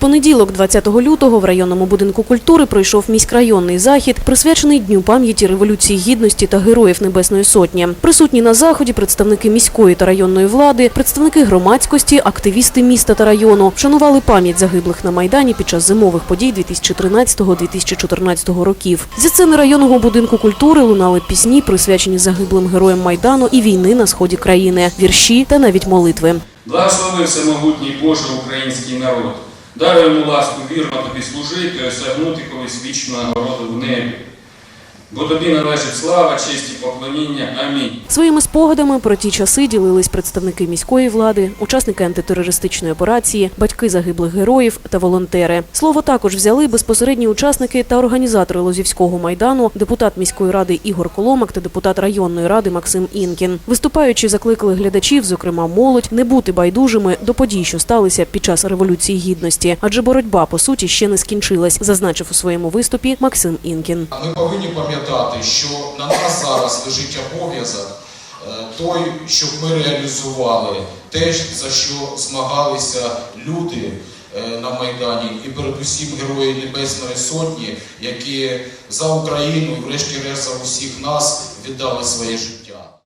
понеділок, 20 лютого, в районному будинку культури пройшов міськрайонний захід, присвячений Дню пам'яті Революції Гідності та Героїв Небесної Сотні. Присутні на заході представники міської та районної влади, представники громадськості, активісти міста та району вшанували пам'ять загиблих на Майдані під час зимових подій 2013-2014 років. Зі сцени районного будинку культури лунали пісні, присвячені загиблим героям Майдану і війни на сході країни, вірші та навіть молитви. Благослови всемогутній Боже український народ. Йому ласку вірно тобі служити осягнути колись вічну нагороду в небі. Бо тобі належить слава, честь і поклоніння. Амінь. Своїми спогадами про ті часи ділились представники міської влади, учасники антитерористичної операції, батьки загиблих героїв та волонтери. Слово також взяли безпосередні учасники та організатори Лозівського майдану, депутат міської ради Ігор Коломак та депутат районної ради Максим Інкін. Виступаючи, закликали глядачів, зокрема молодь, не бути байдужими до подій, що сталися під час революції гідності, адже боротьба по суті ще не скінчилась, зазначив у своєму виступі Максим Інкін. Ми повинні пам'ятати, що на нас зараз лежить обов'язок е, той, щоб ми реалізували те, за що змагалися люди е, на Майдані, і передусім герої Небесної Сотні, які за Україну і врешті-решт за усіх нас віддали своє життя.